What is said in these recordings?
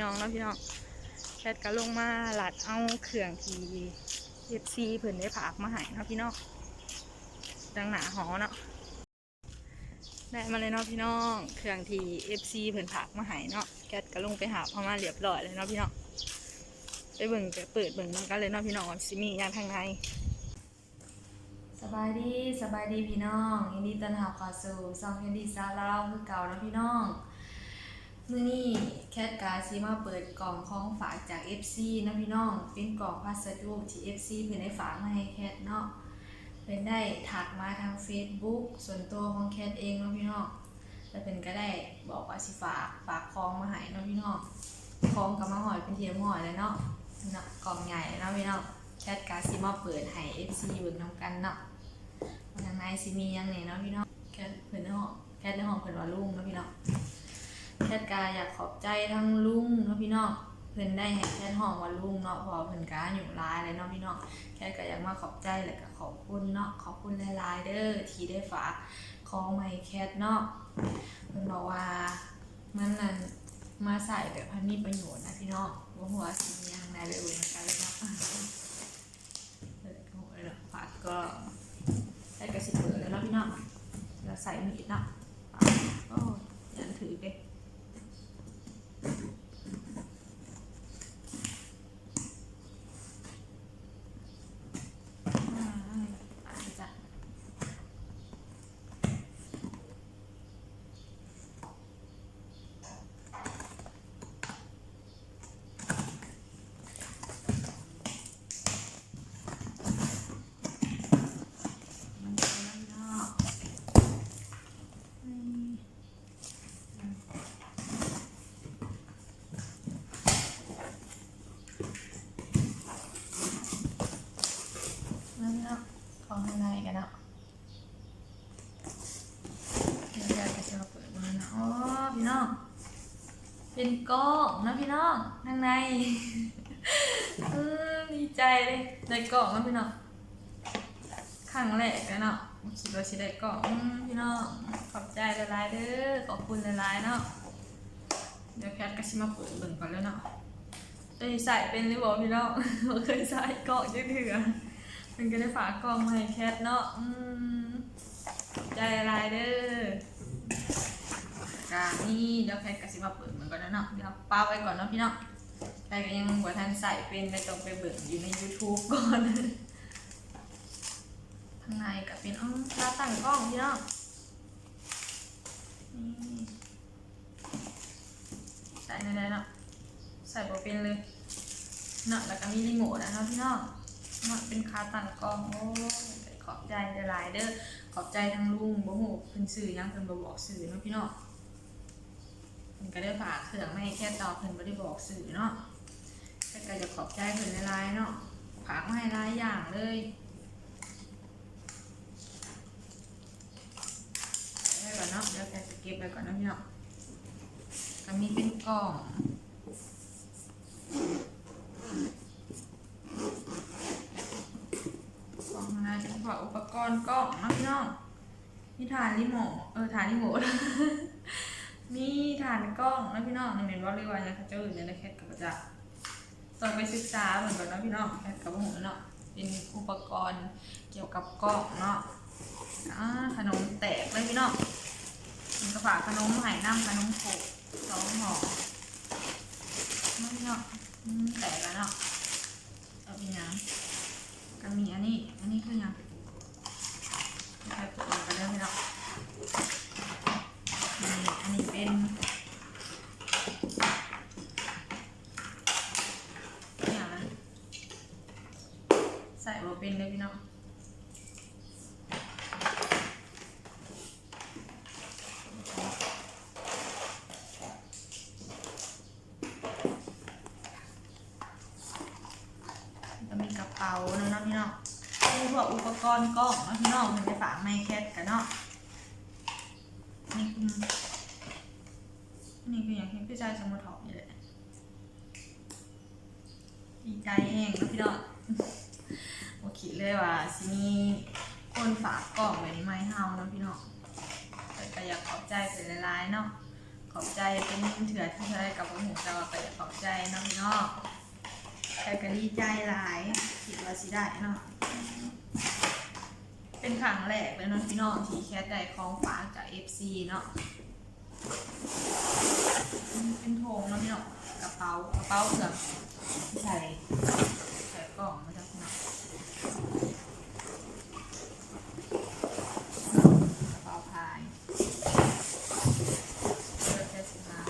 ยองเนาะพี่น้องแคทก็ลงมาหลัดเอาเครื่องทีเอฟซีเพิ่นได้ผากมาให้เนาะพี่น้องดังหนาหอเนาะได้มาเลยเนาะพี่น้องเครื่องทีเอฟซีเพิ่นผากมาให้เนาะแคทก็ลงไปหาเอมาเรียบร้อยเลยเนาะพี่น้องไปเบิ่งไปเปิดเบิ่งมันกันเลยเนาะพี่น้องว่าสิมีอย่างทางในสบายดีสบายดีพี่น้องยินดีต้อนรับเข้าสู่ซองแคนดี้ซาลาวคือเก่านะพี่น้อง มื้อนี้แคทกาซีมาเปิดกล่องของฝากจาก FC นะพี่น้อง เป็นกล่องพัสดุที่ FC เพิ่นได้ฝากมาให้แคทเนาะเพิ่นได้ถักมาทาง Facebook ส่วนตัวของแคทเองนาะพี่น้องแล้วเพิ่นก็ได้บอกว่าสิฝากฝากของมาให้นาะพี่น้องของกับมาหอยเป็นเทียมหอยเลยเนาะเนาะกล่องใหญ่นาะพี่น้องแคทกาซีมาเปิดให้ FC เบิ่งนํกันเนาะทางในสิมียังเนี่ยเนาะพี่น้องแคทเพิ่นในห้องแคทในห้องเพิ่นว่าลุงเนาะพี่น้อง แคทกาอยากขอบใจทั้งลุงเนาะพี่น้องเพิ่นได้ให้แคทห้องว่าลุงเนาะพอเพิ่นกาอยู่หลายเลยเนาะพี่น้องแคทก็อยากมาขอบใจแล้วก็ขอบคุณเนาะขอบคุณหลายๆเด้อที่ได้ฝากของมาให้แคทเนาะเพิ่นบอกว่ามันนั่นมาใส่แบบพันมีประโยชน์นะพี่น้องบ่ฮู้ว่าสิมีหยังในไปเบิ่งกันเลยเนาะเออก็เออฝากก็ใส่กระสิบเปิดแล้วเนาะพี่น้องเราใส่มีดเนาะโอ้ยันถือเด้อ่าอ่าจ้ะมันจะได้เนาะ นั่นเนาะของข้างในกันเนาะเดี๋ยวเราจะเอาเปิดมาเนาะอ๋อพี่น้อง เป็นกล้องนะพี่น้องข้างในดีใจเลยได้กล่องนะพี่น้องครั้งแรกเลยเนาะคิดว่าสิได้กล่องอืมพี่น้องขอบใจหลายๆเด้อขอบคุณหลายๆเนาะเดี๋ยวแคทก็ชิมาเปิดเบิ่งก่อนแล้วเนาะจะใส่เป็นหรือเปล่าพี่น้องบ่เคยใส่กล่องจังเถื่อมันก็ได้ฝากกล้องให้แคทเนาะอืมขอบใจอะไรเด้อการนี่เดี๋ยวแคทกระสิมาเปิดมัน ก่อนนะเนาะเดี๋ยวป้าไว้ก่อนเนาะพี่เนาะใครก็ยังบ่ทันใส่เป็นไปต้องไปเบิ่งอยู่ใน YouTube ก่อนข้างในก็เป็นอ๋อตาตั้งกล้องพี่เนาะนี่ใส่ในๆเนาะใส่บ่เป็นเลยเนาะแล้วก็มีรีโมทนะเนาะพี่น้องเนาะเป็นคาตั้งกล้องโอ้ขอบใจหลายๆเด้อขอบใจทั้งลุงบ่ฮู้เพิ่นซื้อยังเพิ่นบ่บอกซื้อเนาะพี่เน้อง เพิ่นก็ได้ฝากเครื่องมาให้แค่ตอบเพิ่นบ่ได้บอกซื้อเนาะแค่ก็จะขอบใจเพิ่นหลายๆเนาะฝากมาให้หลายอย่างเลยไว้ก่อนเนาะเดี๋ยวแกจะเก็บไว้ก่อนเนาะพี่น้องก็มีเป็นกล่องกล่องนะเฉพาะอุปกรณ์กล้องนะพี่น้องมีฐานรีโมทเออฐานรีโมท มีฐานกล้องนะพี่น้องเห็นว่าเรียกว่าอย่างเขาจ้าอื่นในแคทกับจะต้องไปศึกษาเหมือนกันนะพี่น้องแคทกับหัวเนาะเป็นอุปกรณ์เกี่ยวกับกล้องเนาะขนมแตกเลยพี่น้องมันก็ฝากขนมไห่น้ำขนมโขกสองห่อเนาะพี่น้องแตกแล้วเนาะเอาไปยังก็มีอันนี้ อันนี้คือยังใครปลูกกันเริ่มไม่หรอกนี่อันนี้เป็นอย่างนะใส่บอเป็นเลยพี่น้องจะมีกระเป๋าเนาะเนาะพี่น้อง คือพวกอุ ปกรณ์กล้องเนาะพี่น้องมันไปฝากไมค์แคทกันเนาะนี่คือนี่คืออย่างที่พี่ชายสมุทรถอนี่แหละดีใจแห้งเนาะพี่น้องโอเคเลยว่าสิมีคนฝากกล่องไว้ในไม้เฮานะพี่น้องแต่ก็อยากขอบใจเป็นหลายๆเนาะขอบใจเป็นเถื่อที่เธอได้กับผมเจ้าแต่ขอบใจเน้องพี่น้องแต่ก็ดีใจหลายคิดว่าสิได้เนาะ เป็นครั้งแรกเลยเนาะพี่น้องที่แคทได้ของฝากจาก FC เนาะเป็นโถงเนาะพี่น้องกระเป๋ากระเป๋าเกือบใส่ใส่กล่องมาจากพี่น้องกระเป๋าพายเปิดแค่สิบา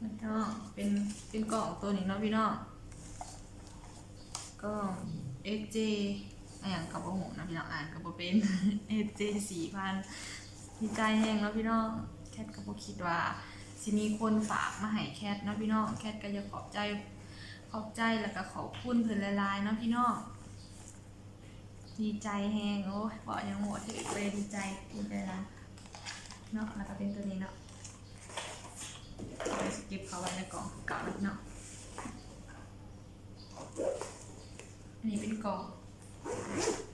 พี่น้องเป็นเป็นกล่องตัวนี้เนาะพี่น้องกล่อง XJ อ่านกับโอ้โหนะพี่น้องอ่านกับโบเป็น XJ สี่พันดีใจแห้งเนาะพี่น้องแคทก็บ่คิดว่าสิมีคนฝากมาให้แคทเนาะพี่น้องแคทก็จะขอบใจขอบใจแล้วก็ขอบคุณเพิ่อนหลายๆเนาะพี่น้องดีใจแฮงโอ้ยบอกยังหมดถึงเลยดีใจดีใจละเนาะแล้วก็เป็นตัวนี้เนาะไปสกิปเขาไว้ในกล่องเก่าเนาะอันนี้เป็นกล่อง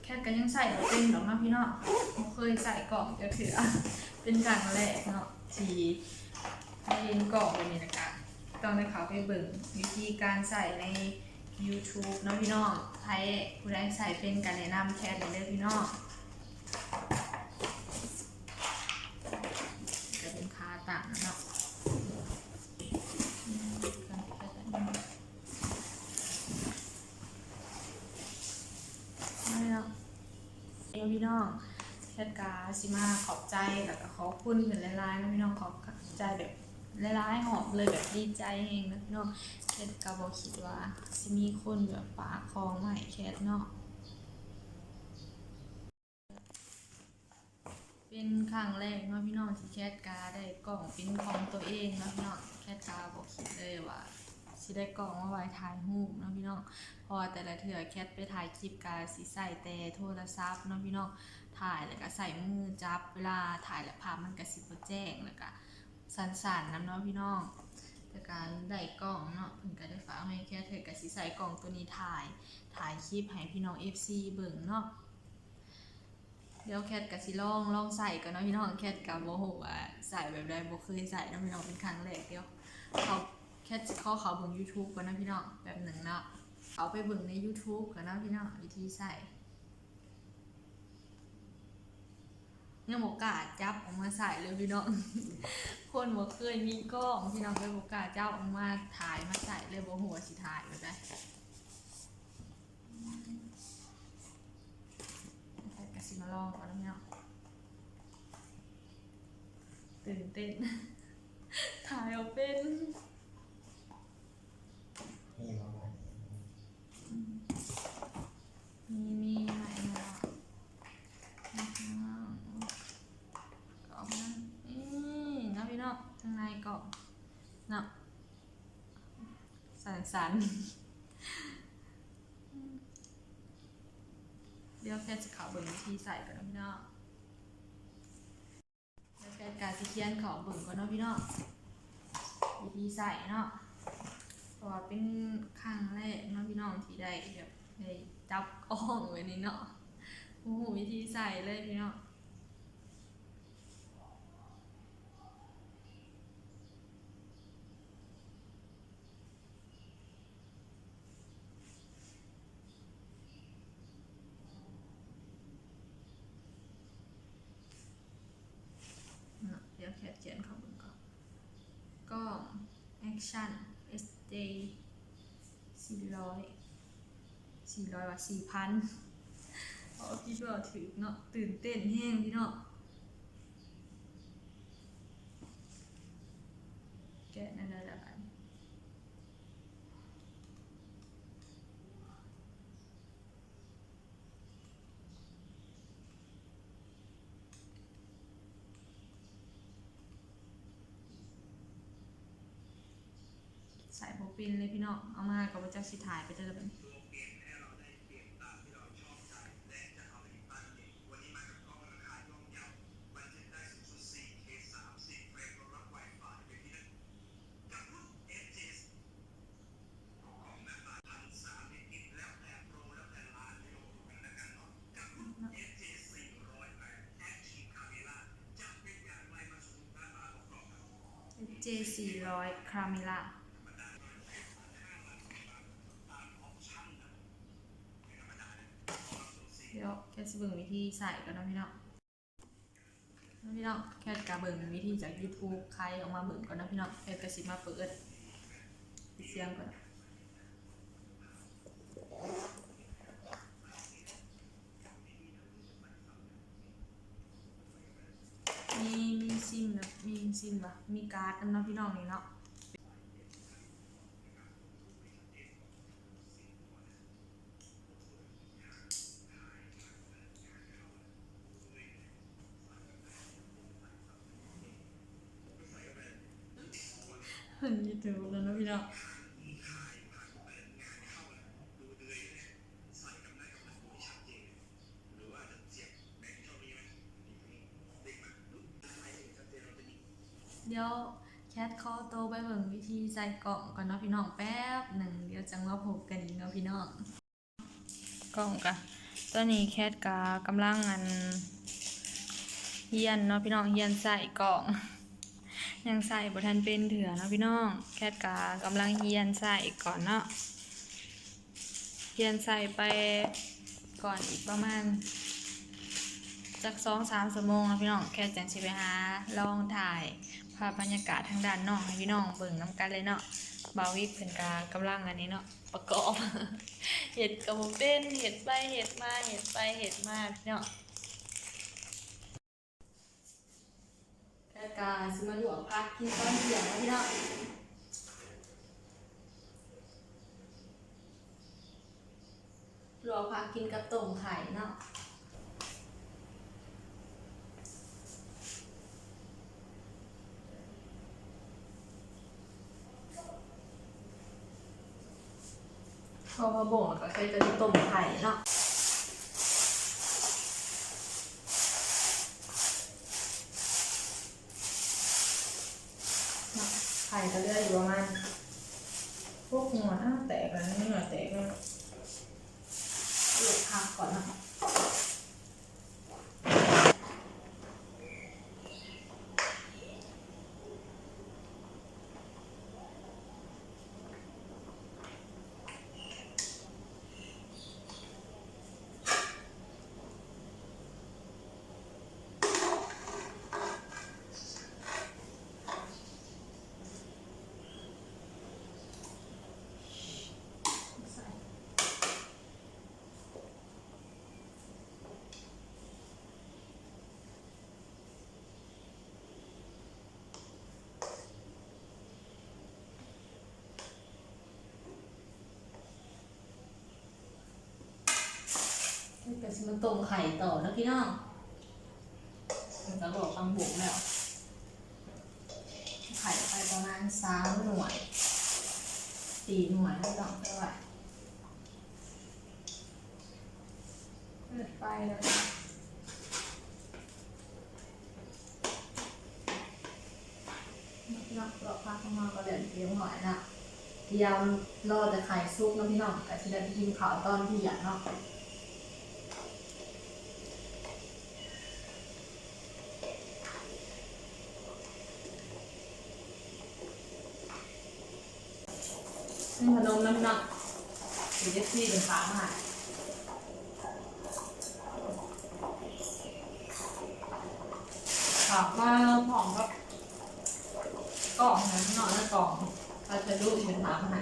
แค่กันยังใส่บ่เป็นหรอกเนาะพี่เนาะบ่เคยใส่กล่องจะถือเป็นครั้งแรกเนาะที่ให้เห็นกล่องไป็นนี้นะคะต้องได้เขาไปเบิ่งวิธีการใส่ใน YouTube เนาะพี่น้องใครผู้ใดใส่เป็นการแนะนำแค่เลยเด้อพี่น้องจะเป็นคาต่างเนาะอืมกันไปกันมาไม่เนาะเอวพี่น้องแคท กาซิมาขอบใจแล้วก็ขอบคุณเป็นหลายๆนะพี่น้องขอบใจแบบหลายๆหอบเลยแบบดีใจเองนะพี่น้องแคทก็บอกคิดว่าจะมีคนแบบฝากของมาให้แคทเนาะเป็นครั้งแรกเนาะพี่น้องที่แคทกาได้กล่องเป็นของตัวเองเนาะพี่น้องแคทกาบอกคิดเลยว่า สิได้กล่องมาไว้ถ่ายรูปเนาะพี่น้องพอแต่ละเถื่อแคทไปถ่ายคลิปกาสิใส่แต่โทรศัพท์เนาะพี่น้องถ่ายแล้วก็ใส่มือจับเวลาถ่ายแล้วภาพมันก็สิบ่แจ้งแล้วก็สั่นๆนํเนาะพี่น้องแต่การได้กล่องเนาะเพิ่นก็ได้ฝากให้แค่เธอกับสิใส่กล่องตัวนี้ถ่ายถ่ายคลิปให้พี่น้อง FC เบิ่งเนาะเดี๋ยวแคทกับสิลองลองใส่ก่อนเนาะพี่น้องแคทกับโมโหว่าใส่แบบใดบ่เคยใส่เนาะพี่น้องเป็นครั้งแรกเดียวเขา คทสิเข้าเขาเบิ่ง YouTube ก่อนนะพี่น้องแบบหนึ่งเนาะเอาไปเบิ่งใน YouTube ก่อนนะพี่น้องวิธีใส่ยังบ่กล้าจับออกมาใส่เลยพี่น้อง คนบ่เคยมีกล้องพี่น้องเคยบ่กล้าเจ้าออกมาถ่ายมาใส่เลยบ่หัวสิถ่ายแบบใดแคทก็สิมาลองก่อนนาะพี่น้องตื่นเต้นถ่ายเอาเป็น มีมาไหมมีมีไหนมานะคะกรอบนนี่เนาะพี่เนาะข้างในกรอบเนาะสันสันเดี๋ยวแค่จะขอเบิ่งวิธีใส่ก่อนนะพี่เนาะเดี๋ยวแค่การสิเขียนขอเบิ่งก่อนเนาะพี่เนาะวิธีใส่เนาะ ราะว่าเป็นครั้งแรกเนาะพี่น้องที่ได้แบบได้จับกล้องไว้นี่เนาะโอ้โหวิธีใส่เลยพี่น้องเนาะเดี๋ยวแคทเขียนเขาเบิ่งก่อนก็ เจสี่ร้อยสี่ร้อยว่าสี่พันเอาพี่ว่าถือเนาะตื่นเต้นแห้งพี่เนาะแกะนั่นแหละกันใส่โบ ปินเลยพี่เนาะเอามากับว่าจะสิถ่ายไปเจอแบบนี้เ J 4 0 0คาเมล่า แค่สิเบิ่งวิธีใส่กันนะพี่น้องนะพี่น้องแค่กาเบิ่งวิธีจาก YouTube ใครออกมาเบิ่งก่อนนะพี่น้องแค่กระสิมาเปิดเสียงก่อนมีมีซิมนะมีซิมปะมีการ์ดอันเนาะพี่น้องนี่เนาะเห็นยูทูบแล้วเนาะพี่น้อง เดี๋ยวแคทคอโตไปเบิ่งวิธีใส่กล่องก่อนเนาะพี่น้องแป๊บหนึ่งเดี๋ยวจังมาพบกันอีกเนาะพี่น้องกล่องกะตอนนี้แคทกากำลังอันเฮียนเนาะพี่น้องเฮียนใส่กล่อง ยังใส่บทันเป็นเถื่อเนาะพี่น้อง แคทกากำลังเฮียนใส่ก่อนเนาะเฮียนใส่ไปก่อนอีกประมาณจากสองสามชั่วโมงนะพี่น้องแคทจังสิไปหาลองถ่าย ภาพบรรยากาศทางด้านนอกให้พี่น้องเบิ่งน้ำกันเลยเนาะบาวิกเพิ่นกากำลังอันนี้เนาะประกอบเห็ดกับบ่เป็นเห็ดไปเห็ดมาเห็ดไปเห็ดมาพี่น้องแค่กาสิมาหลวงพักกินตอนเที่ยงพี่น้องหลวงพักกินกับต้มไข่เนาะ พอมาบ่งแล้วก็ใช้จะต้มไข่เนาะไข่ก็เลืออยู่ประมาณพวกหัวหน้าแตกแล้วนี่หน่อยแตกแล้วหลุดพักก่อนนะ สิมันต้มไข่ต่อนะพี่น้องมันจะบอกตังบุกแล้ว ไข่ไปประมาณสามหน่วยสี่หน่วยไม่ต้องเท่าไหร่เปิดไฟเลยพี่น้องเราพักข้างนอกก็เดี๋ยวเลี้ยงหน่อยนะเตรียมรอจะไข่ซุปนะพี่น้องแต่ที่ได้ไปกินข้าวตอนที่อยากเนาะ นี่ขนมน้ำหนักเดี๋ยวจะซี่เป็นขามาถามว่าผอมกับกล่องนะพี่น้อยนะกล่องถ้าจะรู้เป็นขามา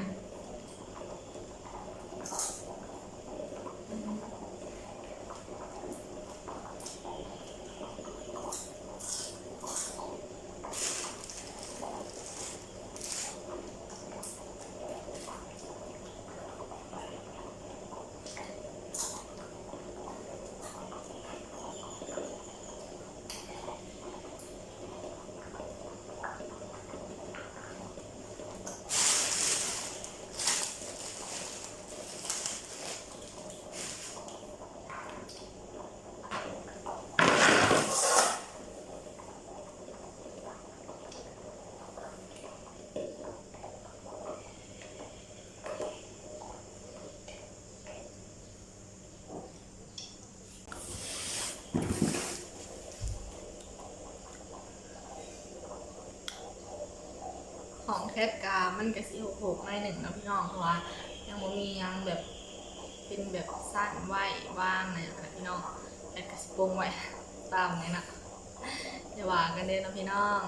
ทกามันก็สิหกหกในหนึ่งนะพี่น้องเพราะว่ายังบ่มียังแบบเป็นแบบสั้นไหวว่างเนี่ยนะพี่น้องแคทก็สิปรุงไว้ตามนี้นะอย่าว่ากันเด้นะพี่น้อง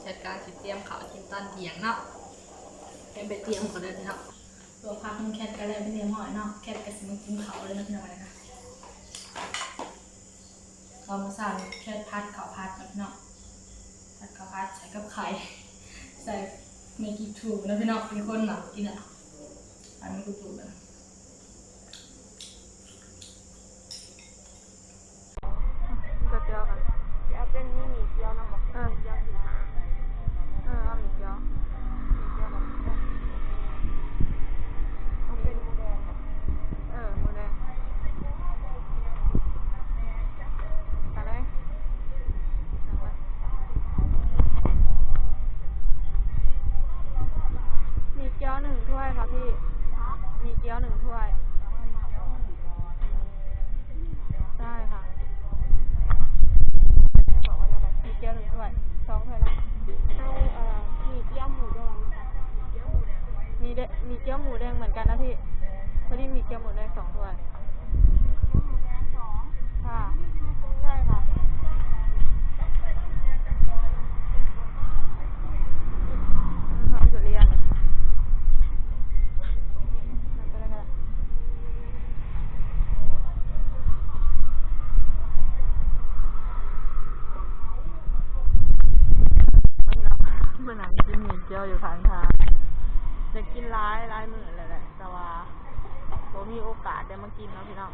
แคทการสิเตรียมข้าวกินตอนเที่ยงเนาะแคทไปเตรียมก่อนเด้อพี่น้องตัวพักของแคทก็เลยไปเตรียมหอยเนาะแคทก็สิมากินข้าเลยนะพี่น้องนะคะข้ามาสั่นแคทพัดข้าวพัดเนาะพี่น้องผัดกะเพราใส่กับไข่ใส่ มกิทูนะพี่น้องเป็นคนหนักกินอะอันนี้กูถูกนะ พี่ มีเกี๊ยวหนึ่งถ้วยใช่ค่ะ มีเกี๊ยวหนึ่งถ้วยสองถ้วยละเอาเอ่อมีเกี๊ยวหมูแดงนะคะมีเดมีเกี๊ยวหมูแดงเหมือนกันนะพี่พอดีมีเกี๊ยวหมูแดงสองถ้วย เกี๊ยวหมูแดงสอง ค่ะ ใช่ค่ะหอมสุริยันเลยเอาไปเลยก็ได้ไม่เนาะเมื่อไหร่กินหมี่เกี๊ยวอยู่ข้างทางจะกินร้ายร้ายมือเลยแหละ แต่ว่าผมมีโอ กินเนาะพี่น้อง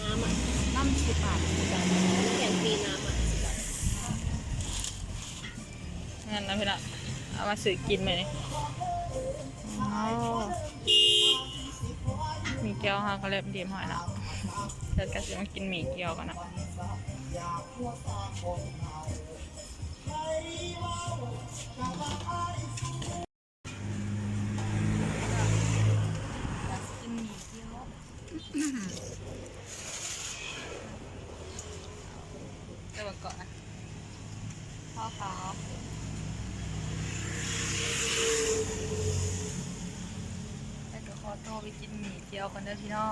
น้ำอะน้ำสิบบาทแข่งซีน้ำอะสิบบาทงั้นนะพี่ละเอามาสื่อกินไหมนี่อ๋อมีเกี๊ยวฮะก็เล็บดีมหอยนะเดี๋ยวก็จะมากินหมี่เกี๊ยวกันนะกินหมี่เกี๊ยว เดี๋ยวก่อนนะพ่อเขาแล้วก็ขอตัวไปกินหมี่เจียวกันเด้อพี่น้อง